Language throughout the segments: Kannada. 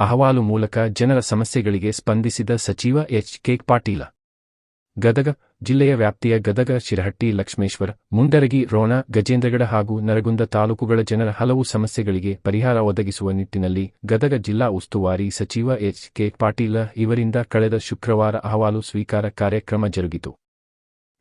ಅಹವಾಲು ಮೂಲಕ ಜನರ ಸಮಸ್ಯೆಗಳಿಗೆ ಸ್ಪಂದಿಸಿದ ಸಚಿವ ಎಚ್. ಕೆ. ಪಾಟೀಲ. ಗದಗ ಜಿಲ್ಲೆಯ ವ್ಯಾಪ್ತಿಯ ಗದಗ, ಶಿರಹಟ್ಟಿ, ಲಕ್ಷ್ಮೇಶ್ವರ, ಮುಂಡರಗಿ, ರೋಣ, ಗಜೇಂದ್ರಗಡ ಹಾಗೂ ನರಗುಂದ ತಾಲೂಕುಗಳ ಜನರ ಹಲವು ಸಮಸ್ಯೆಗಳಿಗೆ ಪರಿಹಾರ ಒದಗಿಸುವ ನಿಟ್ಟಿನಲ್ಲಿ ಗದಗ ಜಿಲ್ಲಾ ಉಸ್ತುವಾರಿ ಸಚಿವ ಎಚ್. ಕೆ. ಪಾಟೀಲ ಇವರಿಂದ ಕಳೆದ ಶುಕ್ರವಾರ ಅಹವಾಲು ಸ್ವೀಕಾರ ಕಾರ್ಯಕ್ರಮ ಜರುಗಿತು.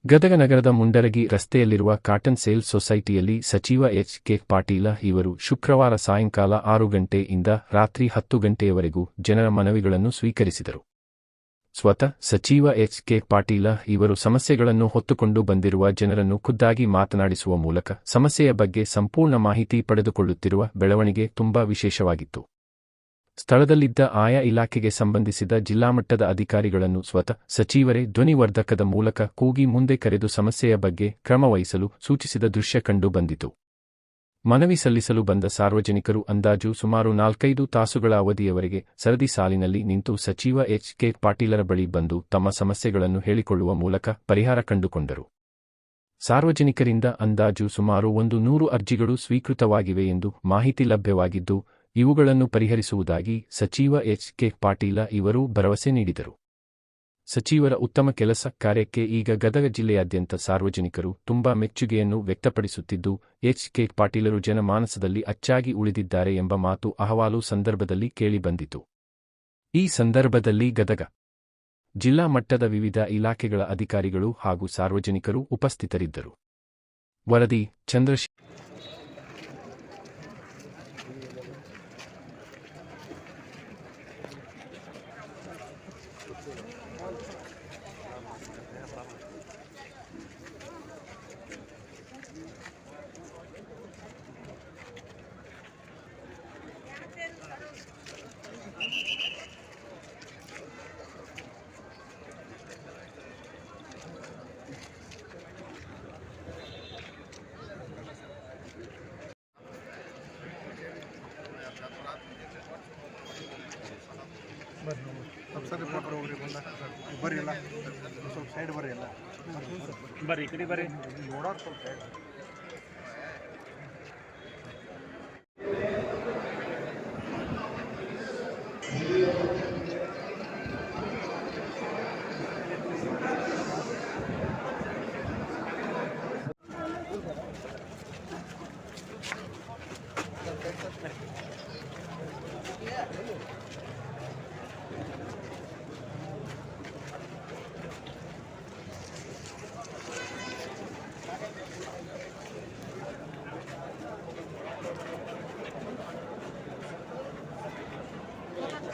ಗದಗ ನಗರದ ಮುಂಡರಗಿ ರಸ್ತೆಯಲ್ಲಿರುವ ಕಾಟನ್ ಸೇಲ್ ಸೊಸೈಟಿಯಲ್ಲಿ ಸಚಿವ ಎಚ್. ಕೆ. ಪಾಟೀಲ ಇವರು ಶುಕ್ರವಾರ ಸಾಯಂಕಾಲ ಆರು ಗಂಟೆಯಿಂದ ರಾತ್ರಿ ಹತ್ತು ಗಂಟೆಯವರೆಗೂ ಜನರ ಮನವಿಗಳನ್ನು ಸ್ವೀಕರಿಸಿದರು. ಸ್ವತಃ ಸಚಿವ ಎಚ್. ಕೆ. ಪಾಟೀಲ ಇವರು ಸಮಸ್ಯೆಗಳನ್ನು ಹೊತ್ತುಕೊಂಡು ಬಂದಿರುವ ಜನರನ್ನು ಖುದ್ದಾಗಿ ಮಾತನಾಡಿಸುವ ಮೂಲಕ ಸಮಸ್ಯೆಯ ಬಗ್ಗೆ ಸಂಪೂರ್ಣ ಮಾಹಿತಿ ಪಡೆದುಕೊಳ್ಳುತ್ತಿರುವ ಬೆಳವಣಿಗೆ ತುಂಬಾ ವಿಶೇಷವಾಗಿತ್ತು. ಸ್ಥಳದಲ್ಲಿದ್ದ ಆಯಾ ಇಲಾಖೆಗೆ ಸಂಬಂಧಿಸಿದ ಜಿಲ್ಲಾಮಟ್ಟದ ಅಧಿಕಾರಿಗಳನ್ನು ಸ್ವತಃ ಸಚಿವರೇ ಧ್ವನಿವರ್ಧಕದ ಮೂಲಕ ಕೂಗಿ ಮುಂದೆ ಕರೆದು ಸಮಸ್ಯೆಯ ಬಗ್ಗೆ ಕ್ರಮ ವಹಿಸಲು ಸೂಚಿಸಿದ ದೃಶ್ಯ ಕಂಡು ಬಂದಿತು. ಮನವಿ ಸಲ್ಲಿಸಲು ಬಂದ ಸಾರ್ವಜನಿಕರು ಅಂದಾಜು ಸುಮಾರು ನಾಲ್ಕೈದು ತಾಸುಗಳ ಅವಧಿಯವರೆಗೆ ಸರದಿ ಸಾಲಿನಲ್ಲಿ ನಿಂತು ಸಚಿವ ಎಚ್. ಕೆ. ಪಾಟೀಲರ ಬಳಿ ಬಂದು ತಮ್ಮ ಸಮಸ್ಯೆಗಳನ್ನು ಹೇಳಿಕೊಳ್ಳುವ ಮೂಲಕ ಪರಿಹಾರ ಕಂಡುಕೊಂಡರು. ಸಾರ್ವಜನಿಕರಿಂದ ಅಂದಾಜು ಸುಮಾರು ಒಂದು ನೂರು ಅರ್ಜಿಗಳು ಸ್ವೀಕೃತವಾಗಿವೆ ಎಂದು ಮಾಹಿತಿ ಲಭ್ಯವಾಗಿದ್ದು ಇವುಗಳನ್ನು ಪರಿಹರಿಸುವುದಾಗಿ ಸಚಿವ ಎಚ್. ಕೆ. ಪಾಟೀಲ ಇವರು ಭರವಸೆ ನೀಡಿದರು. ಸಚಿವರ ಉತ್ತಮ ಕೆಲಸ ಕಾರ್ಯಕ್ಕೆ ಈಗ ಗದಗ ಜಿಲ್ಲೆಯಾದ್ಯಂತ ಸಾರ್ವಜನಿಕರು ತುಂಬಾ ಮೆಚ್ಚುಗೆಯನ್ನು ವ್ಯಕ್ತಪಡಿಸುತ್ತಿದ್ದು, ಎಚ್. ಕೆ. ಪಾಟೀಲರು ಜನಮಾನಸದಲ್ಲಿ ಅಚ್ಚಾಗಿ ಉಳಿದಿದ್ದಾರೆ ಎಂಬ ಮಾತು ಅಹವಾಲು ಸಂದರ್ಭದಲ್ಲಿ ಕೇಳಿಬಂದಿತು. ಈ ಸಂದರ್ಭದಲ್ಲಿ ಗದಗ ಜಿಲ್ಲಾ ಮಟ್ಟದ ವಿವಿಧ ಇಲಾಖೆಗಳ ಅಧಿಕಾರಿಗಳು ಹಾಗೂ ಸಾರ್ವಜನಿಕರು ಉಪಸ್ಥಿತರಿದ್ದರು. ವರದಿ ಚಂದ್ರಶ್ ಸರಿ ರಿಪೋರ್ಟರ್ ಹೋಗ್ರಿ ಬಂದ. ಬರ್ರಿ ಎಲ್ಲ. ಸ್ವಲ್ಪ ಸೈಡ್ ಬರ್ರಿ ಎಲ್ಲ. ಬರ್ರಿ ಈ ಕಡೆ ಬರ್ರಿ. ನೋಡೋರು ಸ್ವಲ್ಪ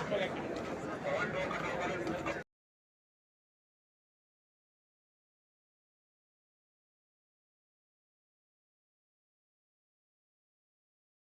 con